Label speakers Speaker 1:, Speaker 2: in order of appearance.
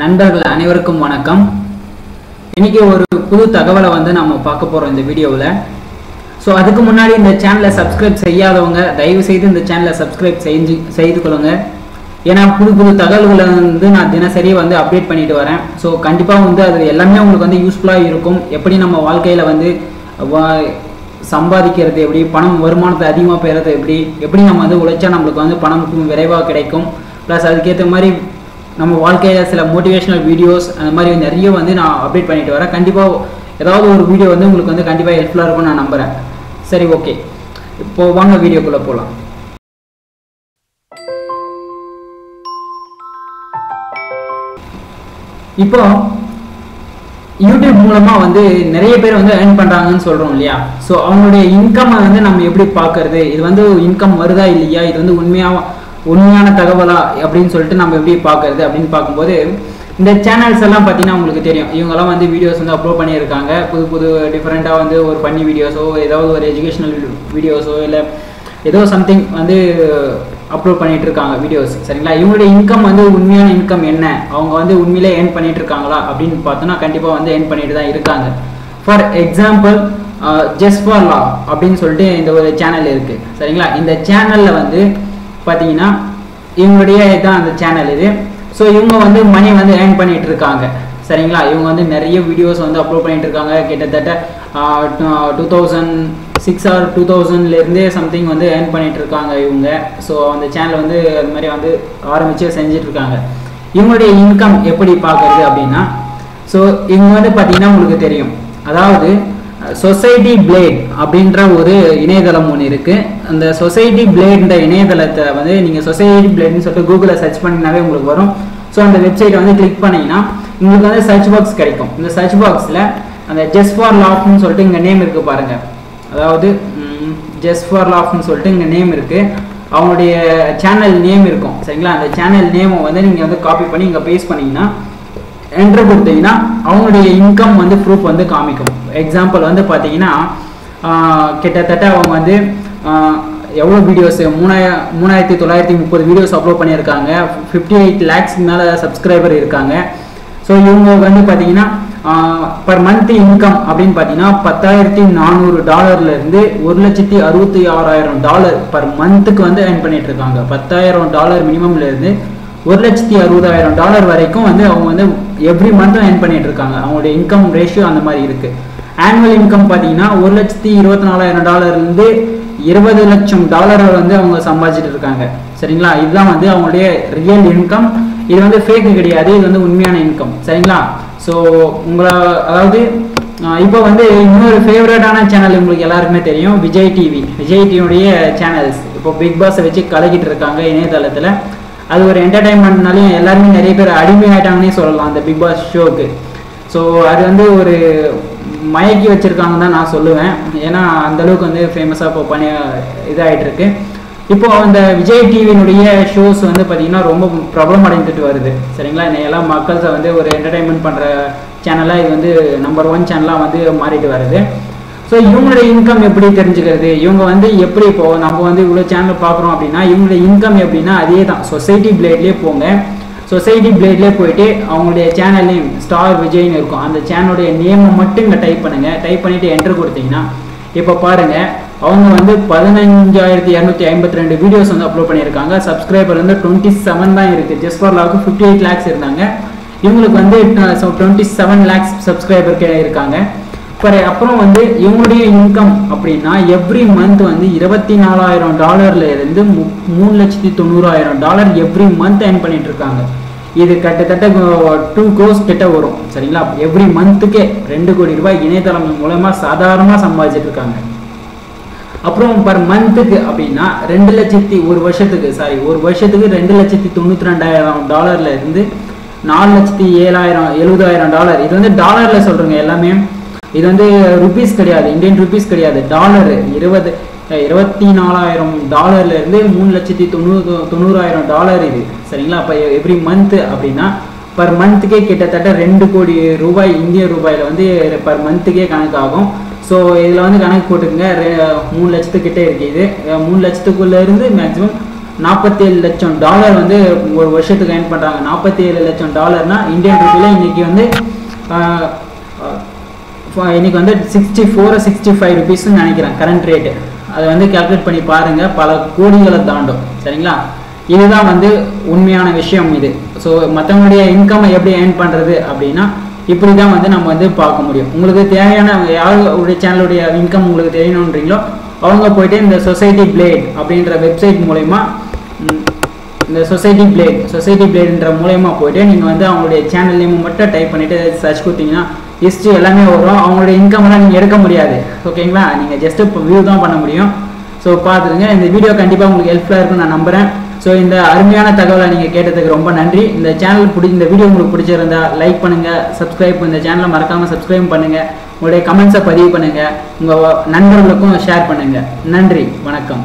Speaker 1: நண்பர்கள் அனைவருக்கும் வணக்கம். இன்னைக்கு ஒரு புது தகவலை வந்து நம்ம பார்க்க போகிறோம் இந்த வீடியோவில். ஸோ அதுக்கு முன்னாடி இந்த சேனலை சப்ஸ்கிரைப் செய்யாதவங்க தயவு செய்து இந்த சேனலை சப்ஸ்கிரைப் செஞ்சு செய்து கொள்ளுங்க. ஏன்னா புது புது தகவல்களை வந்து நான் தினசரி வந்து அப்டேட் பண்ணிட்டு வரேன். ஸோ கண்டிப்பாக வந்து அது எல்லாமே உங்களுக்கு வந்து யூஸ்ஃபுல்லாக இருக்கும். எப்படி நம்ம வாழ்க்கையில் வந்து வா- சம்பாதிக்கிறது எப்படி பணம் வருமானத்தை அதிகமாக பெறது எப்படி எப்படி நம்ம வந்து உழைச்சா நம்மளுக்கு வந்து பணம் விரைவாக கிடைக்கும். ப்ளஸ் அதுக்கேற்ற மாதிரி நம்ம வாழ்க்கையில் சில மோட்டிவேஷனல் வீடியோஸ் அந்த மாதிரி நிறைய வந்து நான் அப்டேட் பண்ணிட்டு வரேன். கண்டிப்பாக ஏதாவது ஒரு வீடியோ வந்து உங்களுக்கு வந்து கண்டிப்பாக ஹெல்ப்ஃபுல்லாக இருக்கும்னு நான் நம்புகிறேன் சரி ஓகே இப்போ வாங்க வீடியோக்குள்ளே போகலாம் இப்போ யூடியூப் மூலமா வந்து நிறைய பேர் வந்து ஏர்ன் பண்றாங்கன்னு சொல்றோம் இல்லையா? ஸோ அவங்களுடைய இன்கம் வந்து நம்ம எப்படி பார்க்கறது? இது வந்து இன்கம் வருதா இல்லையா? இது வந்து உண்மையாக உண்மையான தகவலா அப்படின்னு சொல்லிட்டு நம்ம எப்படி பார்க்கறது அப்படின்னு பார்க்கும்போது இந்த சேனல்ஸ் எல்லாம் பார்த்தீங்கன்னா உங்களுக்கு தெரியும். இவங்கெல்லாம் வந்து வீடியோஸ் வந்து அப்லோட் பண்ணியிருக்காங்க. புது புது டிஃப்ரெண்ட்டாக வந்து ஒரு பண்ணி வீடியோஸோ ஏதாவது ஒரு எஜுகேஷனல் வீடியோஸோ இல்லை ஏதோ சம்திங் வந்து அப்லோட் பண்ணிட்டு இருக்காங்க வீடியோஸ் சரிங்களா? இவங்களுடைய இன்கம் வந்து உண்மையான இன்கம் என்ன? அவங்க வந்து உண்மையிலே ஏர்ன் பண்ணிட்டு இருக்காங்களா அப்படின்னு பார்த்தோன்னா கண்டிப்பாக வந்து ஏர்ன் பண்ணிட்டு தான் இருக்காங்க. For example just for law அப்படின்னு சொல்லிட்டு இந்த ஒரு சேனல் இருக்கு. சரிங்களா? இந்த சேனல்ல வந்து பார்த்தீங்கன்னா இவங்களுடைய இதுதான் அந்த சேனல் இது. ஸோ இவங்க வந்து மணி வந்து ஏர்ன் பண்ணிட்டு இருக்காங்க சரிங்களா? இவங்க வந்து நிறைய வீடியோஸ் வந்து அப்லோட் பண்ணிட்டு இருக்காங்க கிட்டத்தட்ட two thousand six or two தௌசண்ட்லேருந்தே something வந்து ஏர்ன் பண்ணிட்டு இருக்காங்க இவங்க. ஸோ அந்த சேனல் வந்து அது மாதிரி வந்து ஆரம்பித்து செஞ்சுட்டு இருக்காங்க இவங்களுடைய இன்கம் எப்படி பார்க்குறது அப்படின்னா ஸோ இவங்க வந்து பார்த்தீங்கன்னா உங்களுக்கு தெரியும். அதாவது சொசைட்டி பிளேட் அப்படின்ற ஒரு இணையதளம் ஒன்று இருக்குது அந்த சொசைட்டி பிளேட்ன்ற இணையதளத்தை வந்து நீங்கள் சொசைட்டி பிளேட்னு சொல்லிட்டு கூகுளில் சர்ச் பண்ணினாவே உங்களுக்கு வரும். ஸோ அந்த வெப்சைட்டை வந்து கிளிக் பண்ணிங்கன்னா உங்களுக்கு வந்து சர்ச் பாக்ஸ் கிடைக்கும். இந்த சர்ச் பாக்ஸில் அந்த ஜஸ்ட் ஃபார் லாஃப்னு சொல்லிட்டு இங்கே நேம் இருக்குது பாருங்கள் அதாவது ஜஸ்ட் ஃபார் லாஃப்னு சொல்லிட்டு இங்கே நேம் இருக்குது அவங்களுடைய சேனல் நேம் இருக்கும். சரிங்களா? அந்த சேனல் நேமை வந்து நீங்கள் வந்து காப்பி பண்ணி இங்கே பேஸ்ட் பண்ணீங்கன்னா என்ட்ரு கொடுத்தீங்கன்னா அவங்களுடைய இன்கம் வந்து ப்ரூஃப் வந்து காமிக்கும். எக்ஸாம்பிள் வந்து பார்த்தீங்கன்னா கிட்டத்தட்ட அவங்க வந்து எவ்வளோ வீடியோஸ் மூணாய மூணாயிரத்தி தொள்ளாயிரத்தி முப்பது வீடியோஸ் அப்லோட் பண்ணியிருக்காங்க. ஃபிஃப்டி எயிட் லேக்ஸ்க்கு மேலே சப்ஸ்கிரைபர் இருக்காங்க. ஸோ இவங்க வந்து பார்த்தீங்கன்னா பர் மந்த் இன்கம் அப்படின்னு பார்த்தீங்கன்னா பத்தாயிரத்தி நானூறு டாலர்லேருந்து ஒரு லட்சத்தி அறுபத்தி ஆறாயிரம் டாலர் பர் மந்த்துக்கு வந்து ஏர்ன் பண்ணிட்டு இருக்காங்க பத்தாயிரம் டாலர் மினிமம்லேருந்து ஒரு லட்சத்தி அறுபதாயிரம் டாலர் வரைக்கும் வந்து அவங்க வந்து எவ்ரி மந்த்தும் ஏர்ன் பண்ணிட்டு இருக்காங்க அவங்களுடைய இன்கம் ரேஷியோ அந்த மாதிரி இருக்கு. ஆனுவல் இன்கம் பார்த்தீங்கன்னா ஒரு லட்சத்தி இருபத்தி நாலாயிரம் டாலர்லேருந்து இருபது லட்சம் டாலரை வந்து அவங்க சம்பாதிச்சிட்டு இருக்காங்க சரிங்களா? இதுதான் வந்து அவங்களுடைய ரியல் இன்கம் இது வந்து ஃபேக்கு கிடையாது. இது வந்து உண்மையான இன்கம் சரிங்களா? ஸோ உங்களை அதாவது இப்போ வந்து இன்னொரு ஃபேவரட்டான சேனல் உங்களுக்கு எல்லாருக்குமே தெரியும். விஜய் டிவி விஜய் டிவியுடைய சேனல்ஸ் இப்போ பிக் பாஸை வச்சு கலக்கிட்டு இருக்காங்க இணையதளத்தில். அது ஒரு என்டர்டைன்மெண்ட்னாலையும் எல்லாருமே நிறைய பேர் அடிமையாயிட்டாங்கன்னே சொல்லலாம் அந்த பிக் பாஸ் ஷோக்கு ஸோ அது வந்து ஒரு மயக்கி வச்சிருக்காங்கன்னு தான் நான் சொல்லுவேன். ஏன்னா அந்த அளவுக்கு வந்து ஃபேமஸாக இப்போ பண்ணி இதாகிட்டு இருக்கு இப்போ அந்த விஜய் டிவியினுடைய ஷோஸ் வந்து பார்த்தீங்கன்னா ரொம்ப பிரபலம் அடைந்துட்டு வருது. சரிங்களா? என்னையெல்லாம் மக்கள்ஸை வந்து ஒரு என்டர்டைன்மெண்ட் பண்ணுற சேனலாக இது வந்து நம்பர் ஒன் சேனலாக வந்து மாறிட்டு வருது. ஸோ இவங்களுடைய இன்கம் எப்படி தெரிஞ்சுக்கிறது? இவங்க வந்து எப்படி இப்போ நம்ம வந்து இவ்வளோ சேனல் பார்க்குறோம் அப்படின்னா இவங்களுடைய இன்கம் எப்படின்னா அதே தான் சொசைட்டி பிளேட்லேயே போங்க. சொசைட்டி பிளேட்லேயே போயிட்டு அவங்களுடைய சேனல் நேம் ஸ்டார் விஜய்னு இருக்கும். அந்த சேனலுடைய நேமை மட்டும் இங்கே டைப் பண்ணுங்கள் டைப் பண்ணிவிட்டு என்ட்ரு கொடுத்தீங்கன்னா இப்போ பாருங்கள் அவங்க வந்து பதினஞ்சாயிரத்தி இரநூத்தி ஐம்பத்தி ரெண்டு வீடியோஸ் வந்து அப்லோட் பண்ணியிருக்காங்க. சப்ஸ்கிரைபர் வந்து டுவெண்ட்டி செவன் தான் இருக்குது ஜஸ்ட் ஃபார் லாக்கு ஃபிஃப்டி எயிட் லேக்ஸ் இருந்தாங்க. இவங்களுக்கு வந்து டுவெண்ட்டி செவன் லேக்ஸ் சப்ஸ்கிரைபர் இருக்காங்க. அப்புறம் அப்புறம் வந்து இவங்களுடைய இன்கம் அப்படின்னா எவ்ரி மந்த் வந்து இருபத்தி நாலாயிரம் டாலர்ல இருந்து மு- மூணு லட்சத்தி தொண்ணூறாயிரம் டாலர் எவ்ரி மந்த் earn பண்ணிட்டு இருக்காங்க இது கிட்டத்தட்ட டூ க்ரோஸ் கிட்ட வரும். சரிங்களா? எவ்ரி மந்த்துக்கே ரெண்டு கோடி ரூபாய் இணையதளம் மூலமா சாதாரணமா சம்பாதிச்சிட்டு இருக்காங்க அப்புறம் பர் மந்த்துக்கு அப்படின்னா ரெண்டு லட்சத்தி ஒரு வருஷத்துக்கு சாரி ஒரு வருஷத்துக்கு ரெண்டு லட்சத்தி தொண்ணூத்தி ரெண்டாயிரம் டாலர்ல இருந்து நாலு லட்சத்தி ஏழாயிரம் எழுபதாயிரம் டாலர் இது வந்து டாலர்ல சொல்றேங்க எல்லாமே. இது வந்து ருபீஸ் கிடையாது இந்தியன் ருபீஸ் கிடையாது. டாலர் இருபது இருபத்தி நாலாயிரம் டாலர்ல இருந்து மூணு லட்சத்தி தொண்ணூறு தொண்ணூறாயிரம் டாலர் இது. சரிங்களா? அப்போ எவ்ரி மந்த் அப்படின்னா பர் மந்த்துக்கே கிட்டத்தட்ட ரெண்டு கோடி ரூபாய் இந்திய ரூபாயில வந்து பர் மந்த்துக்கே கணக்காகும். ஸோ இதில் வந்து கணக்கு போட்டுக்கங்க. ரெ- மூணு லட்சத்துக்கிட்டே இருக்குது மூணு லட்சத்துக்குள்ளேருந்து மேக்ஸிமம் நாற்பத்தேழு லட்சம் டாலர் வந்து ஒரு வருஷத்துக்கு ஏர்ன் பண்ணுறாங்க நாற்பத்தி ஏழு லட்சம் டாலர்னால் இந்தியன் ருபியில் இன்றைக்கி வந்து இன்றைக்கி இன்னைக்கு வந்து சிக்ஸ்டி ஃபோர் சிக்ஸ்டி ஃபைவ் ருபீஸ்னு நினைக்கிறேன் கரண்ட் ரேட்டு அதை வந்து கால்குலேட் பண்ணி பாருங்கள் பல கோடிகளை தாண்டும். சரிங்களா? இதுதான் வந்து உண்மையான விஷயம் இது. ஸோ மற்றவங்களுடைய இன்கம்மை எப்படி ஏர்ன் பண்ணுறது அப்படின்னா இப்படி தான் வந்து நம்ம வந்து பார்க்க முடியும். உங்களுக்கு தேவையான யாருடைய சேனலுடைய இன்கம் உங்களுக்கு தெரியணுன்றீங்களோ அவங்க போயிட்டு இந்த சொசைட்டி பிளேட் அப்படின்ற வெப்சைட் மூலயமா இந்த சொசைட்டி பிளேட் சொசைட்டி பிளேடுன்ற மூலயமா போயிட்டு நீங்கள் வந்து அவங்களுடைய சேனல் நேம் மட்டும் டைப் பண்ணிவிட்டு சர்ச் கொடுத்தீங்கன்னா ஹிஸ்ட்ரி எல்லாமே வரும். அவங்களுடைய இன்கம்லாம் நீங்கள் எடுக்க முடியாது. ஓகேங்களா நீங்கள் ஜஸ்ட் இப்போ வியூ தான் பண்ண முடியும். ஸோ பார்த்துருங்க. இந்த வீடியோ கண்டிப்பாக உங்களுக்கு ஹெல்ப்ஃபுல்லாக இருக்கும்னு நான் நம்புகிறேன் ஸோ இந்த அருமையான தகவலை நீங்கள் கேட்டதுக்கு ரொம்ப நன்றி. இந்த சேனல் பிடி இந்த வீடியோ உங்களுக்கு பிடிச்சிருந்தா லைக் பண்ணுங்கள் சப்ஸ்கிரைப் இந்த சேனலை மறக்காமல் சப்ஸ்கிரைப் பண்ணுங்கள் உங்களுடைய கமெண்ட்ஸை பதிவு பண்ணுங்கள் உங்கள் நண்பர்களுக்கும் ஷேர் பண்ணுங்கள் நன்றி. வணக்கம்.